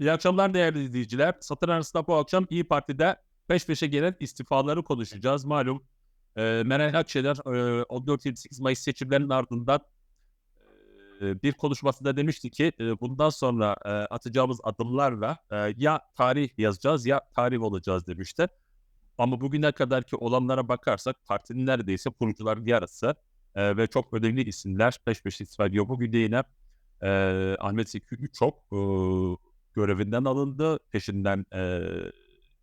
İyi akşamlar değerli izleyiciler. Satır arasında bu akşam İyi Parti'de peş peşe gelen istifaları konuşacağız. Malum e, Meral Akşener e, 14-28 Mayıs seçimlerinin ardından e, bir konuşmasında demişti ki e, bundan sonra e, atacağımız adımlarla e, ya tarih yazacağız ya tarih olacağız demişti. Ama bugüne kadarki olanlara bakarsak partinin neredeyse kurucuların yarısı e, ve çok önemli isimler peş peşe istifa ediyor. Bugün de yine e, Ahmet Zeki Üçok e, görevinden alındı. Peşinden e,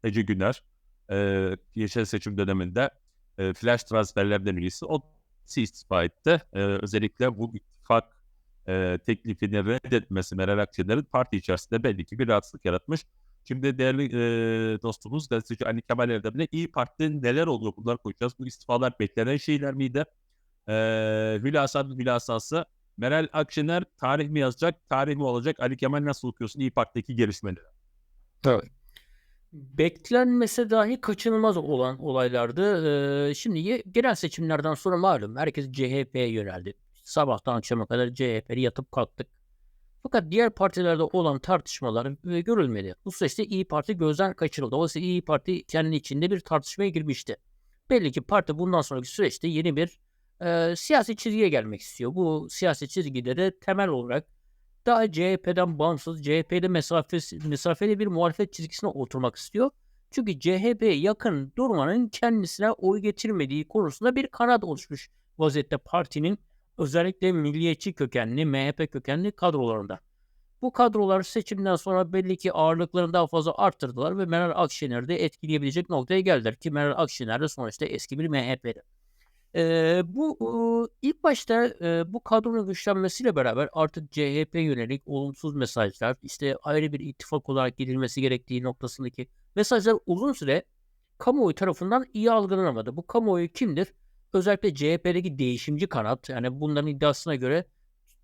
Ece Güner e, Yeşil Seçim döneminde e, flash transferlerden birisi. O istifa etti. E, özellikle bu ittifak e, teklifini reddetmesi Meral Akşener'in parti içerisinde belli ki bir rahatsızlık yaratmış. Şimdi değerli e, dostumuz gazeteci Ali Kemal Erdem'le İyi Parti'de neler oluyor bunlar konuşacağız. Bu istifalar beklenen şeyler miydi? E, hülasanın hülasası Meral Akşener tarih mi yazacak, tarih mi olacak? Ali Kemal nasıl okuyorsun İyi Parti'deki gelişmeleri? Evet. Beklenmese dahi kaçınılmaz olan olaylardı. Ee, şimdi genel seçimlerden sonra malum herkes CHP'ye yöneldi. Sabahtan akşama kadar CHP'li yatıp kalktık. Fakat diğer partilerde olan tartışmalar e, görülmedi. Bu süreçte İyi Parti gözden kaçırıldı. Oysa İyi Parti kendi içinde bir tartışmaya girmişti. Belli ki parti bundan sonraki süreçte yeni bir e, siyasi çizgiye gelmek istiyor. Bu siyasi çizgide de temel olarak daha CHP'den bağımsız, CHP'de mesafesi, mesafeli bir muhalefet çizgisine oturmak istiyor. Çünkü CHP'ye yakın durmanın kendisine oy getirmediği konusunda bir kanat oluşmuş vaziyette partinin özellikle milliyetçi kökenli, MHP kökenli kadrolarında. Bu kadrolar seçimden sonra belli ki ağırlıklarını daha fazla arttırdılar ve Meral Akşener'i de etkileyebilecek noktaya geldiler ki Meral Akşener de sonuçta eski bir MHP'li. Ee, bu ııı, ilk başta e, bu kadronun güçlenmesiyle beraber artık CHP yönelik olumsuz mesajlar, işte ayrı bir ittifak olarak gidilmesi gerektiği noktasındaki mesajlar uzun süre kamuoyu tarafından iyi algılanamadı. Bu kamuoyu kimdir? Özellikle CHP'deki değişimci kanat. Yani bunların iddiasına göre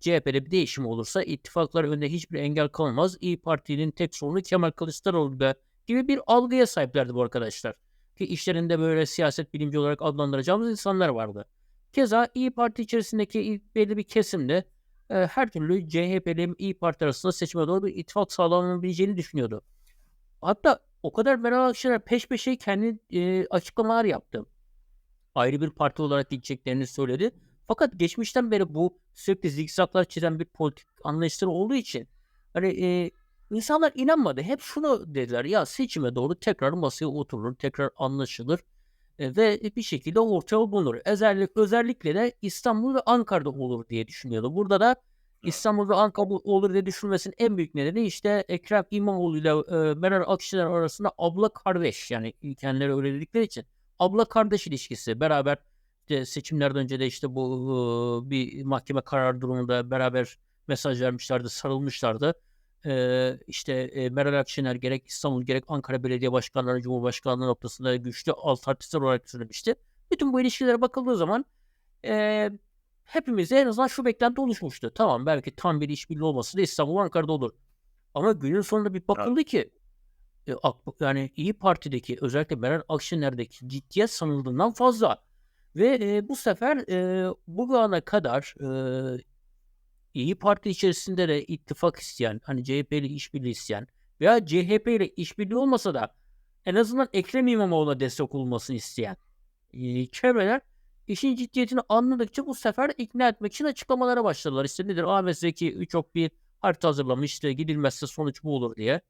CHP'de bir değişim olursa ittifaklar önünde hiçbir engel kalmaz. İyi Parti'nin tek sorunu Kemal Kılıçdaroğlu da gibi bir algıya sahiplerdi bu arkadaşlar ki işlerinde böyle siyaset bilimci olarak adlandıracağımız insanlar vardı. Keza İyi Parti içerisindeki belli bir kesimde e, her türlü CHP ile İyi Parti arasında seçime doğru bir ittifak sağlanabileceğini düşünüyordu. Hatta o kadar Meral Akşener peş peşe kendi e, açıklamalar yaptı. Ayrı bir parti olarak gideceklerini söyledi. Fakat geçmişten beri bu sürekli zikzaklar çizen bir politik anlayışları olduğu için hani e, İnsanlar inanmadı. Hep şunu dediler. Ya seçime doğru tekrar masaya oturulur, tekrar anlaşılır e, ve bir şekilde ortaya bulunur. Özellikle, özellikle de İstanbul ve Ankara'da olur diye düşünüyordu. Burada da İstanbul ve Ankara olur diye düşünmesinin en büyük nedeni işte Ekrem İmamoğlu ile e, Meral Akşener arasında abla kardeş yani kendileri öyle dedikleri için abla kardeş ilişkisi beraber işte seçimlerden önce de işte bu e, bir mahkeme karar durumunda beraber mesaj vermişlerdi, sarılmışlardı e, işte e, Meral Akşener gerek İstanbul gerek Ankara Belediye Başkanları, Cumhurbaşkanlığı noktasında güçlü alternatifler olarak söylemişti. Bütün bu ilişkilere bakıldığı zaman e, hepimize en azından şu beklenti oluşmuştu. Tamam belki tam bir işbirliği olması da İstanbul Ankara'da olur. Ama günün sonunda bir bakıldı evet. ki e, yani İyi Parti'deki özellikle Meral Akşener'deki ciddiyet sanıldığından fazla. Ve e, bu sefer e, bu ana kadar e, İyi Parti içerisinde de ittifak isteyen, hani CHP ile işbirliği isteyen veya CHP ile işbirliği olmasa da en azından Ekrem İmamoğlu'na destek olmasını isteyen e, çevreler işin ciddiyetini anladıkça bu sefer ikna etmek için açıklamalara başladılar. İşte nedir? Ahmet Zeki çok bir harita hazırlamış işte gidilmezse sonuç bu olur diye.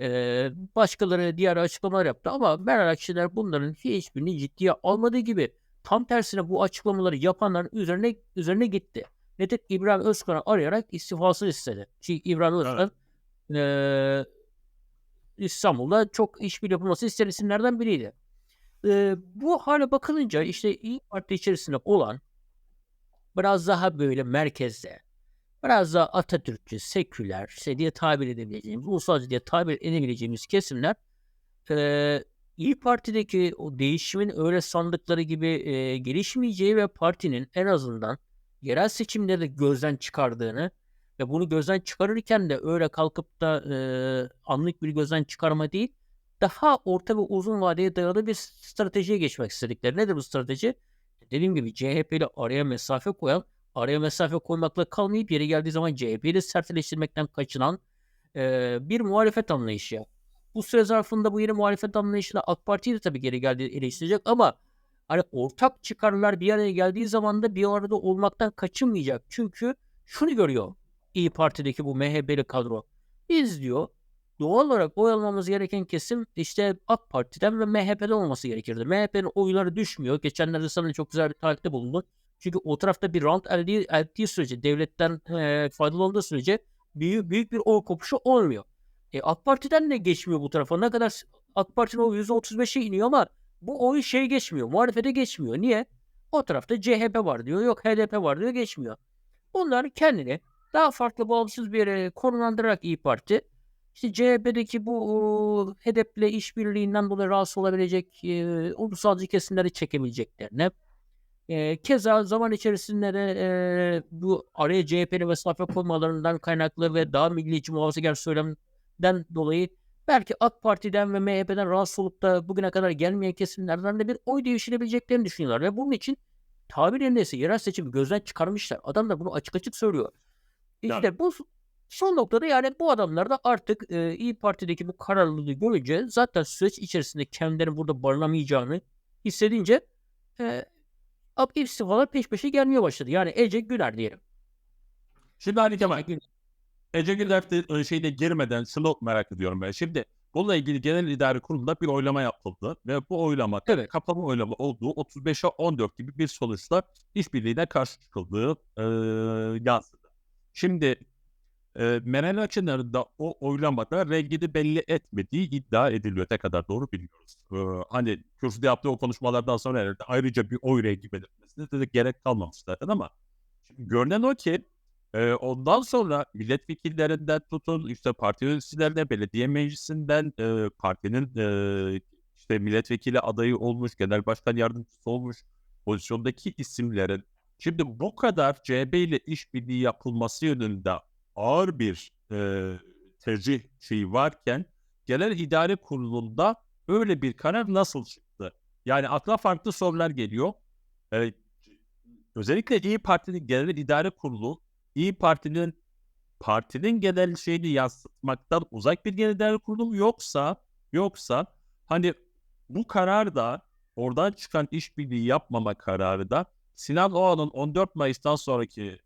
Ee, başkaları diğer açıklamalar yaptı ama Meral Akşener bunların hiçbirini ciddiye almadığı gibi tam tersine bu açıklamaları yapanların üzerine üzerine gitti. Nedir? İbrahim Özkan'ı arayarak istifasını istedi. Çünkü İbrahim Özkan evet. e, İstanbul'da çok işbirliği yapılması isteyen isimlerden biriydi. E, bu hale bakılınca işte İyi Parti içerisinde olan biraz daha böyle merkezde biraz daha Atatürkçü, seküler işte diye tabir edebileceğimiz, ulusalcı diye tabir edebileceğimiz kesimler e, İyi Parti'deki o değişimin öyle sandıkları gibi e, gelişmeyeceği ve partinin en azından yerel seçimleri gözden çıkardığını ve bunu gözden çıkarırken de öyle kalkıp da e, anlık bir gözden çıkarma değil, daha orta ve uzun vadeye dayalı bir stratejiye geçmek istedikleri. Nedir bu strateji? Dediğim gibi CHP ile araya mesafe koyan, araya mesafe koymakla kalmayıp yeri geldiği zaman CHP ile sertleştirmekten kaçınan, eee, bir muhalefet anlayışı. Bu süre zarfında bu yeni muhalefet anlayışına AK Parti'yi de tabii geri geldi eleştirecek ama hani ortak çıkarlar bir araya geldiği zaman da bir arada olmaktan kaçınmayacak. Çünkü şunu görüyor İyi Parti'deki bu MHP'li kadro. Biz diyor doğal olarak oy almamız gereken kesim işte AK Parti'den ve MHP'den olması gerekirdi. MHP'nin oyları düşmüyor. Geçenlerde sana çok güzel bir tarihte bulundu. Çünkü o tarafta bir rant elde ettiği sürece, devletten eee faydalandığı sürece büyük, büyük bir oy kopuşu olmuyor. E, AK Parti'den de geçmiyor bu tarafa. Ne kadar AK Parti'nin oyu %35'e iniyor ama bu oy şey geçmiyor. Muhalefete geçmiyor. Niye? O tarafta CHP var diyor. Yok HDP var diyor. Geçmiyor. Bunlar kendini daha farklı bağımsız bir yere konumlandırarak İyi Parti işte CHP'deki bu o, HDP'le işbirliğinden dolayı rahatsız olabilecek e, ulusalcı kesimleri çekebileceklerine e, keza zaman içerisinde de e, bu araya CHP'li mesafe koymalarından kaynaklı ve daha milliyetçi muhafazakar söylemden dolayı belki AK Parti'den ve MHP'den rahatsız olup da bugüne kadar gelmeyen kesimlerden de bir oy devşirebileceklerini düşünüyorlar. Ve bunun için tabir yerindeyse yerel seçimi gözden çıkarmışlar. Adam da bunu açık açık söylüyor. İşte Yani. bu son noktada yani bu adamlar da artık e, İyi Parti'deki bu kararlılığı görünce zaten süreç içerisinde kendilerinin burada barınamayacağını hissedince e, istifalar peş peşe gelmeye başladı. Yani Ece Güler diyelim. Şimdi Ali Kemal, Ece. Ece Güler şeyine girmeden şunu merak ediyorum ben. Şimdi bununla ilgili genel idare kurulunda bir oylama yapıldı ve bu oylamada Evet. kapalı oylama olduğu 35'e 14 gibi bir sonuçla işbirliğine karşı çıkıldığı e, yansıdı. Şimdi e, Meral Akşener'in de o oylamada rengini belli etmediği iddia ediliyor. Ne kadar doğru bilmiyoruz. E, hani kürsüde yaptığı o konuşmalardan sonra herhalde ayrıca bir oy rengi belirtmesine de gerek kalmamış zaten ama şimdi görünen o ki e, ondan sonra milletvekillerinden tutun işte parti yöneticilerine, belediye meclisinden e, partinin e, işte milletvekili adayı olmuş, genel başkan yardımcısı olmuş pozisyondaki isimlerin şimdi bu kadar CHP ile işbirliği yapılması yönünde ağır bir e, tercih şeyi varken genel idare kurulunda öyle bir karar nasıl çıktı? Yani akla farklı sorular geliyor. E, özellikle İyi Parti'nin genel idare kurulu İyi Parti'nin partinin genel şeyini yansıtmaktan uzak bir genel idare kurulu mu yoksa yoksa hani bu karar da oradan çıkan işbirliği yapmama kararı da Sinan Oğan'ın 14 Mayıs'tan sonraki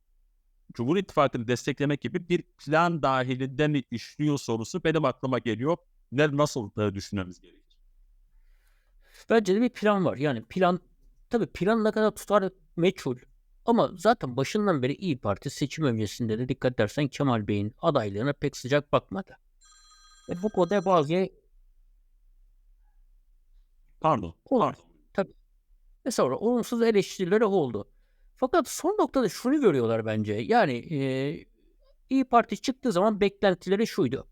Cumhur İttifakı'nı desteklemek gibi bir plan dahilinde mi işliyor sorusu benim aklıma geliyor. Ne nasıl düşünmemiz gerekir? Bence de bir plan var. Yani plan tabii plan ne kadar tutar meçhul. Ama zaten başından beri İyi Parti seçim öncesinde de dikkat edersen Kemal Bey'in adaylığına pek sıcak bakmadı. Ve bu konuda bazı Pardon. Olur. Pardon. ve sonra olumsuz eleştirileri oldu. Fakat son noktada şunu görüyorlar bence. Yani eee İyi Parti çıktığı zaman beklentileri şuydu.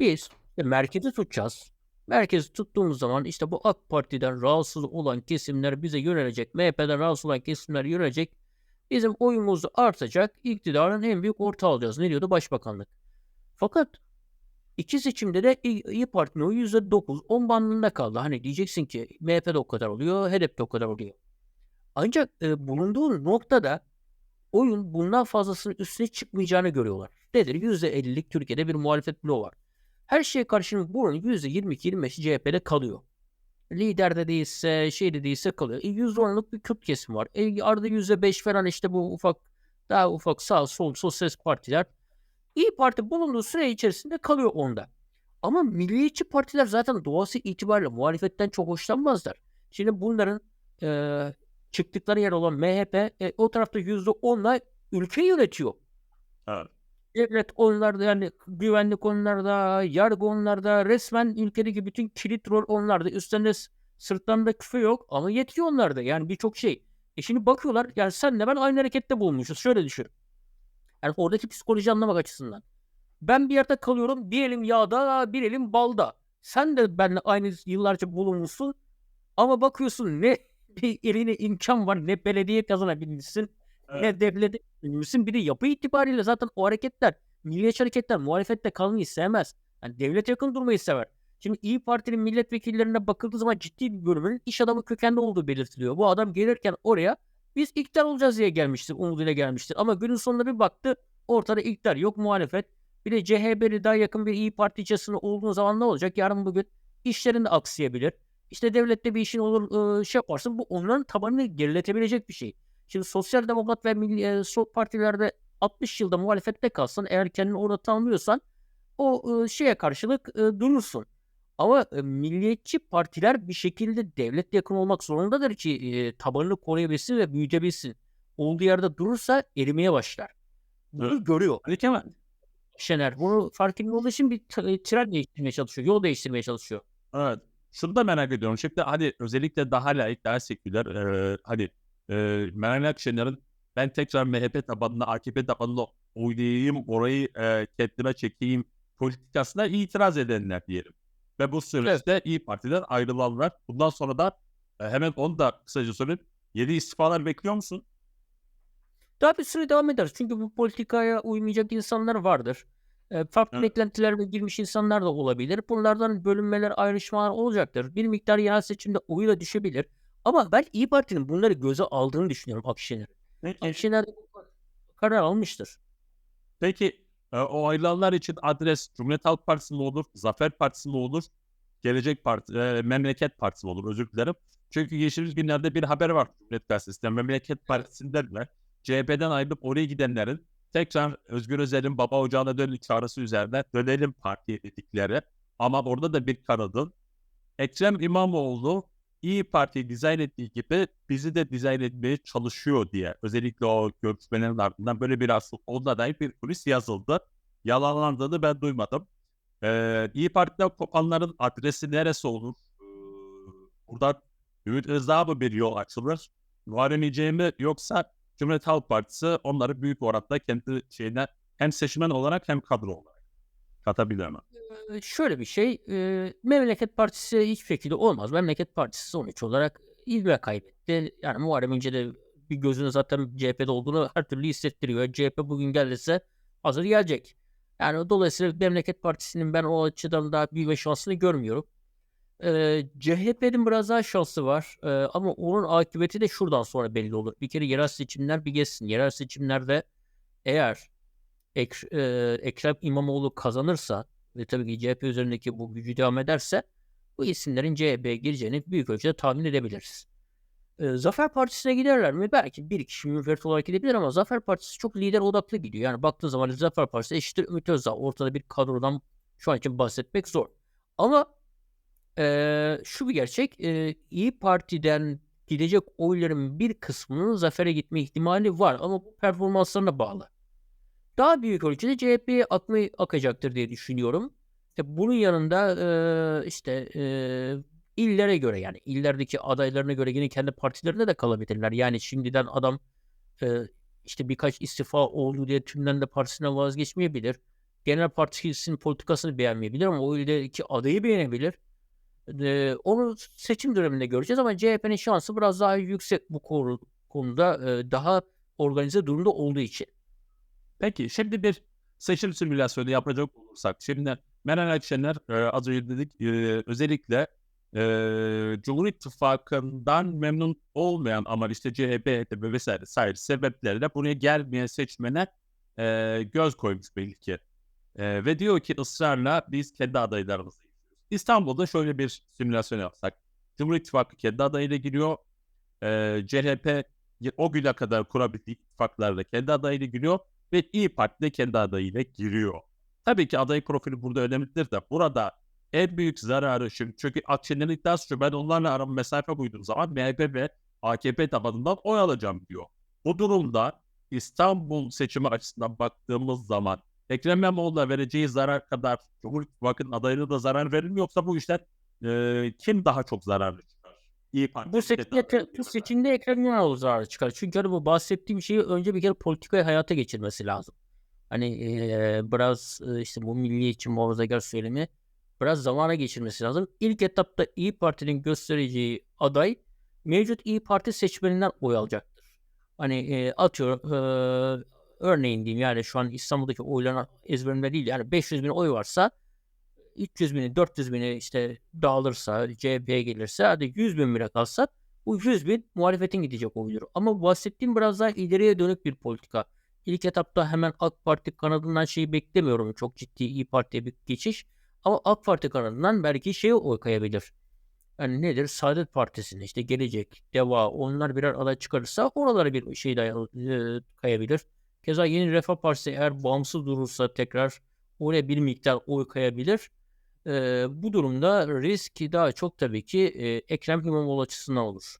Biz e, merkezi tutacağız. Merkezi tuttuğumuz zaman işte bu AK Parti'den rahatsız olan kesimler bize yönelecek. MHP'den rahatsız olan kesimler yönelecek. Bizim oyumuz artacak. İktidarın en büyük ortağı olacağız. Ne diyordu Başbakanlık? Fakat iki seçimde de İyi, Parti'nin oyu %9, 10 bandında kaldı. Hani diyeceksin ki MHP'de o kadar oluyor, HDP'de o kadar oluyor. Ancak e, bulunduğu noktada oyun bundan fazlasının üstüne çıkmayacağını görüyorlar. Nedir? %50'lik Türkiye'de bir muhalefet bloğu var. Her şeye karşın bunun %22-25'i CHP'de kalıyor. Liderde değilse, şeyde değilse kalıyor. E, %10'luk bir Kürt kesim var. E, arada %5 falan işte bu ufak, daha ufak sağ, sol, sosyalist partiler. İyi Parti bulunduğu süre içerisinde kalıyor onda. Ama milliyetçi partiler zaten doğası itibariyle muhalefetten çok hoşlanmazlar. Şimdi bunların eee, çıktıkları yer olan MHP e, o tarafta %10'la ülke yönetiyor. Evet. Devlet onlarda yani güvenlik onlarda, yargı onlarda, resmen ülkedeki bütün kilit rol onlarda. Üstlerinde sırtlarında küfe yok ama yetiyor onlarda. Yani birçok şey. E şimdi bakıyorlar yani senle ben aynı harekette bulunmuşuz. Şöyle düşün. Yani oradaki psikoloji anlamak açısından. Ben bir yerde kalıyorum. Bir elim yağda, bir elim balda. Sen de benimle aynı yıllarca bulunmuşsun. Ama bakıyorsun ne bir eline imkan var ne belediye kazanabilmişsin Evet. ne devlete kazanabilmişsin. Bir de yapı itibariyle zaten o hareketler, milliyetçi hareketler muhalefette kalmayı sevmez. Yani devlete yakın durmayı sever. Şimdi İyi Parti'nin milletvekillerine bakıldığı zaman ciddi bir bölümünün iş adamı kökenli olduğu belirtiliyor. Bu adam gelirken oraya biz iktidar olacağız diye gelmiştir, umuduyla gelmiştir. Ama günün sonunda bir baktı ortada iktidar yok muhalefet. Bir de CHP'li daha yakın bir İyi Parti içerisinde olduğun zaman ne olacak? Yarın bugün işlerin de aksayabilir. İşte devlette bir işin olur şey yaparsın. Bu onların tabanını geriletebilecek bir şey. Şimdi Sosyal Demokrat ve Milli, e, Sol partilerde 60 yılda muhalefette kalsın. Eğer kendini orada tanımlıyorsan o e, şeye karşılık e, durursun. Ama e, milliyetçi partiler bir şekilde devlet yakın olmak zorundadır ki e, tabanını koruyabilsin ve büyütebilsin. Olduğu yerde durursa erimeye başlar. Bunu Evet. görüyor. Ali Kemal. Şener bunu farkında olduğu için bir tren değiştirmeye çalışıyor. Yol değiştirmeye çalışıyor. Evet. Şunu da merak ediyorum. Şimdi hani özellikle daha laik, daha seküler e, hani e, Meral Akşener'in ben tekrar MHP tabanına, AKP tabanına oynayayım, orayı e, kendime çekeyim politikasına itiraz edenler diyelim. Ve bu süreçte İyi Parti'den ayrılanlar. Bundan sonra da e, hemen onu da kısaca söyleyeyim. Yeni istifalar bekliyor musun? Daha bir süre devam ederiz. Çünkü bu politikaya uymayacak insanlar vardır. E, farklı Evet. beklentilerle girmiş insanlar da olabilir. Bunlardan bölünmeler, ayrışmalar olacaktır. Bir miktar yerel seçimde oyu da düşebilir. Ama ben İyi Parti'nin bunları göze aldığını düşünüyorum Akşener. Peki, Akşener karar almıştır. peki e, o ayrılanlar için adres Cumhuriyet Halk Partisi mi olur, Zafer Partisi mi olur, Gelecek Parti, e, Memleket Partisi mi olur özür dilerim. Çünkü geçtiğimiz günlerde bir haber var Cumhuriyet Gazetesi'nden. Memleket Partisi'nden ve CHP'den ayrılıp oraya gidenlerin tekrar Özgür Özel'in baba ocağına dönük çağrısı üzerine dönelim partiye dedikleri. Ama orada da bir kanadın Ekrem İmamoğlu İyi Parti'yi dizayn ettiği gibi bizi de dizayn etmeye çalışıyor diye. Özellikle o görüşmelerin ardından böyle bir aslında onunla dair bir kulis yazıldı. Yalanlandığını ben duymadım. Ee, İyi Parti'den kopanların adresi neresi olur? Ee, buradan Ümit Özdağ mı bir yol açılır? Muharrem İnce mi yoksa Cumhuriyet Halk Partisi onları büyük oranda kendi şeyine hem seçmen olarak hem kadro olarak katabilir mi? Ee, Şöyle bir şey, e, Memleket Partisi hiçbir şekilde olmaz. Memleket Partisi sonuç olarak ivme kaybetti. Yani Muharrem İnce de bir gözünü zaten CHP'de olduğunu her türlü hissettiriyor. CHP bugün gelirse hazır gelecek. Yani dolayısıyla Memleket Partisi'nin ben o açıdan daha büyüme şansını görmüyorum. Ee, CHP'nin biraz daha şansı var. Ee, ama onun akıbeti de şuradan sonra belli olur. Bir kere yerel seçimler bir geçsin. Yerel seçimlerde eğer Ek, e, Ekrem İmamoğlu kazanırsa ve tabii ki CHP üzerindeki bu gücü devam ederse bu isimlerin CHP'ye gireceğini büyük ölçüde tahmin edebiliriz. Ee, Zafer Partisi'ne giderler mi? Belki bir kişi münferit olarak gidebilir ama Zafer Partisi çok lider odaklı gidiyor. Yani baktığın zaman Zafer Partisi eşittir Ümit Özdağ. Ortada bir kadrodan şu an için bahsetmek zor. Ama eee, şu bir gerçek. eee, İyi Parti'den gidecek oyların bir kısmının Zafer'e gitme ihtimali var. Ama bu performanslarına bağlı. Daha büyük ölçüde CHP'ye akma akacaktır diye düşünüyorum. İşte bunun yanında eee, işte eee, illere göre yani illerdeki adaylarına göre yine kendi partilerinde de kalabilirler. Yani şimdiden adam eee, işte birkaç istifa oldu diye tümden de partisinden vazgeçmeyebilir. Genel partisinin politikasını beğenmeyebilir ama o ildeki adayı beğenebilir. Eee, onu seçim döneminde göreceğiz ama CHP'nin şansı biraz daha yüksek bu konu- konuda eee, daha organize durumda olduğu için. Peki şimdi bir seçim simülasyonu yapacak olursak. Şimdi Meral Akşener e, az önce dedik e, özellikle e, Cumhur İttifakı'ndan memnun olmayan ama işte CHP, HDP vesaire sair sebeplerle buraya gelmeyen seçmene e, göz koymuş belli ki. E, ve diyor ki ısrarla biz kendi adaylarımızı. İstanbul'da şöyle bir simülasyon yapsak. Cumhur İttifakı kendi adayıyla giriyor. E, CHP o güne kadar kurabildiği ittifaklarla kendi adayıyla giriyor ve İyi Parti de kendi adayıyla giriyor. Tabii ki aday profili burada önemlidir de burada en büyük zararı şimdi çünkü Akşener'in iddiası şu ben onlarla aramı mesafe koyduğum zaman MHP ve AKP tabanından oy alacağım diyor. Bu durumda İstanbul seçimi açısından baktığımız zaman Ekrem İmamoğlu'na vereceği zarar kadar Cumhur İttifakı'nın adayına da zarar verir mi yoksa bu işten e, kim daha çok zararlı? İyi Parti. Bu seçimde, bu seçimde Ekrem İmamoğlu zararı çıkar. Çünkü hani bu bahsettiğim şeyi önce bir kere politikayı hayata geçirmesi lazım. Hani eee, biraz eee, işte bu milliyetçi muhafazakar söylemi biraz zamana geçirmesi lazım. İlk etapta İyi Parti'nin göstereceği aday mevcut İyi Parti seçmeninden oy alacaktır. Hani eee atıyorum eee, örneğin diyeyim yani şu an İstanbul'daki oyların ezberimde değil yani 500 bin oy varsa 300 bini 400 bini işte dağılırsa CHP'ye gelirse hadi 100 bin bile kalsa bu 100 bin muhalefetin gidecek oydur. Ama bahsettiğim biraz daha ileriye dönük bir politika. ilk etapta hemen AK Parti kanadından şeyi beklemiyorum. Çok ciddi İyi Parti'ye bir geçiş. Ama AK Parti kanadından belki şeye oy kayabilir. Yani nedir? Saadet Partisi'ne işte Gelecek, Deva onlar birer aday çıkarırsa oralara bir şey daha e, kayabilir. Keza Yeni Refah Partisi eğer bağımsız durursa tekrar oraya bir miktar oy kayabilir. E, bu durumda risk daha çok tabii ki e, Ekrem İmamoğlu açısından olur.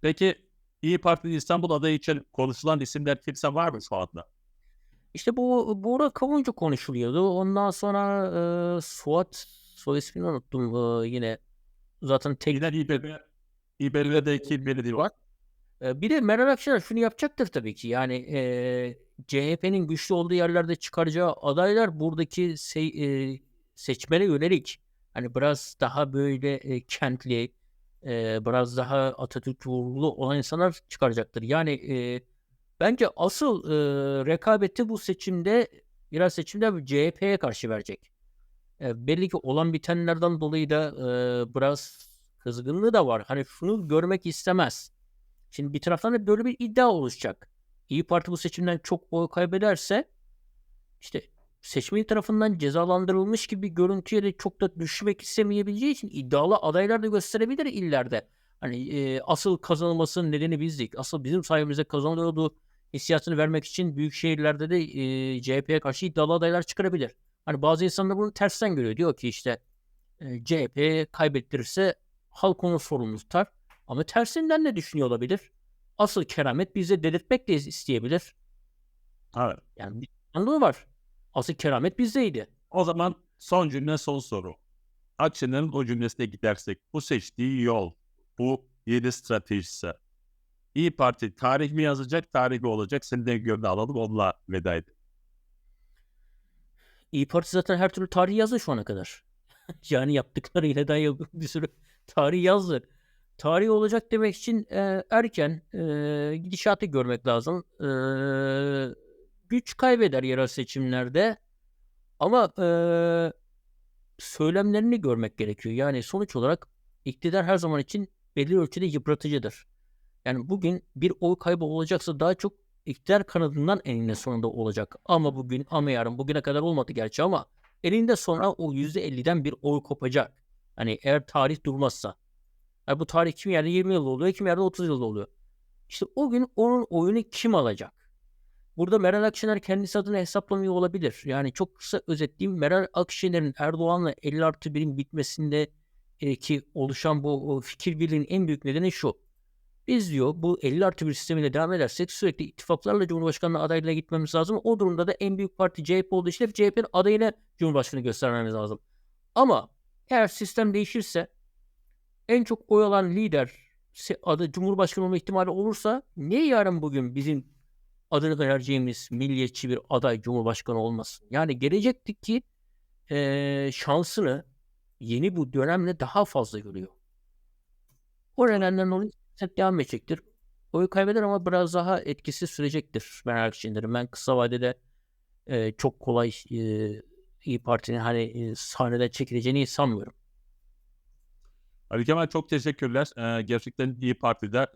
Peki İyi Parti İstanbul adayı için konuşulan isimler kimse var mı şu anda? İşte bu Buğra Kavuncu konuşuluyordu. Ondan sonra e, Suat soy ismini unuttum e, yine. Zaten tek Yine İBB, İBB'de iki belediye var. E, Bir de Meral Akşener şunu yapacaktır tabii ki. Yani e, CHP'nin güçlü olduğu yerlerde çıkaracağı adaylar buradaki se- e, seçmene yönelik hani biraz daha böyle e, kentli, e, biraz daha Atatürk vurgulu olan insanlar çıkaracaktır. Yani e, bence asıl e, rekabeti bu seçimde biraz seçimde CHP'ye karşı verecek. E, belli ki olan bitenlerden dolayı da e, biraz kızgınlığı da var. Hani şunu görmek istemez. Şimdi bir taraftan da böyle bir iddia oluşacak. İyi Parti bu seçimden çok oy kaybederse işte seçmen tarafından cezalandırılmış gibi görüntüye de çok da düşmek istemeyebileceği için iddialı adaylar da gösterebilir illerde. Hani e, asıl kazanılmasının nedeni bizdik. Asıl bizim sayemizde kazanılıyordu hissiyatını vermek için büyük şehirlerde de e, CHP'ye karşı iddialı adaylar çıkarabilir. Hani bazı insanlar bunu tersten görüyor. Diyor ki işte e, CHP kaybettirirse halk onu sorumlu tutar. Ama tersinden de düşünüyor olabilir. Asıl keramet bize dedirtmek de isteyebilir. Evet. Yani bir anlığı var. Asıl keramet bizdeydi. O zaman son cümle son soru. Akşener'in o cümlesine gidersek bu seçtiği yol, bu yeni stratejisi İyi Parti tarih mi yazacak, tarih mi olacak? Senin de gönlünü alalım, onunla veda edelim. İyi Parti zaten her türlü tarih yazdı şu ana kadar. yani yaptıklarıyla da yap- bir sürü tarih yazdı. Tarih olacak demek için e, erken e, gidişatı görmek lazım. E, güç kaybeder yerel seçimlerde ama e, söylemlerini görmek gerekiyor. Yani sonuç olarak iktidar her zaman için belli ölçüde yıpratıcıdır. Yani bugün bir oy kaybı olacaksa daha çok iktidar kanadından eninde sonunda olacak. Ama bugün ama yarın bugüne kadar olmadı gerçi ama elinde sonra o %50'den bir oy kopacak. Hani eğer tarih durmazsa. Yani bu tarih kim yerde 20 yıl oluyor, kim yerde 30 yıl oluyor. İşte o gün onun oyunu kim alacak? Burada Meral Akşener kendisi adına hesaplamıyor olabilir. Yani çok kısa özetleyeyim. Meral Akşener'in Erdoğan'la 50 artı 1'in bitmesinde e, ki oluşan bu fikir birliğinin en büyük nedeni şu. Biz diyor bu 50 artı 1 sistemiyle devam edersek sürekli ittifaklarla Cumhurbaşkanlığı adayına gitmemiz lazım. O durumda da en büyük parti CHP olduğu için hep CHP'nin adayına Cumhurbaşkanı göstermemiz lazım. Ama eğer sistem değişirse en çok oy alan lider adı Cumhurbaşkanı olma ihtimali olursa niye yarın bugün bizim adını vereceğimiz milliyetçi bir aday Cumhurbaşkanı olmasın? Yani gelecekteki eee, şansını yeni bu dönemle daha fazla görüyor. O dolayı siyaset devam edecektir. Oy kaybeder ama biraz daha etkisi sürecektir Meral Akşener'in. Ben kısa vadede eee, çok kolay eee İyi Parti'nin hani eee, sahneden çekileceğini sanmıyorum. Ali Kemal çok teşekkürler. Ee, gerçekten İyi Parti'de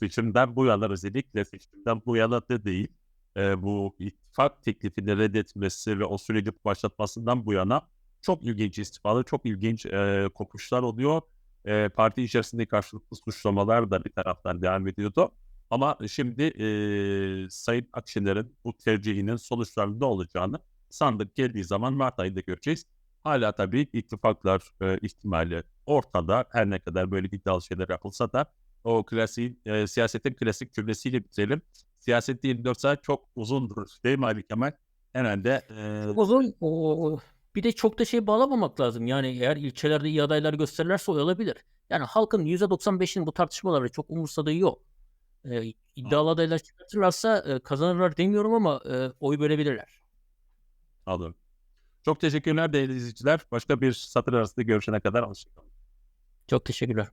seçimden bu yana özellikle seçimden bu yana da değil. e, bu ittifak teklifini reddetmesi ve o süreci başlatmasından bu yana çok ilginç istifalar, çok ilginç e, kopuşlar oluyor. E, parti içerisinde karşılıklı suçlamalar da bir taraftan devam ediyordu. Ama şimdi e, Sayın Akşener'in bu tercihinin sonuçlarının ne olacağını sandık geldiği zaman Mart ayında göreceğiz. Hala tabii ittifaklar e, ihtimali ortada. Her ne kadar böyle iddialı şeyler yapılsa da o klasik e, siyasetin klasik cümlesiyle bitirelim. Siyaset 24 saat çok uzundur değil mi Ali Kemal? Herhalde e, Uzun o, bir de çok da şey bağlamamak lazım. Yani eğer ilçelerde iyi adaylar gösterirlerse oy alabilir. Yani halkın %95'inin bu tartışmaları çok umursadığı yok. Ee, iddialı adaylar çıkartırlarsa e, kazanırlar demiyorum ama e, oy bölebilirler. alın. Çok teşekkürler değerli izleyiciler. Başka bir satır arasında görüşene kadar hoşçakalın. Çok teşekkürler.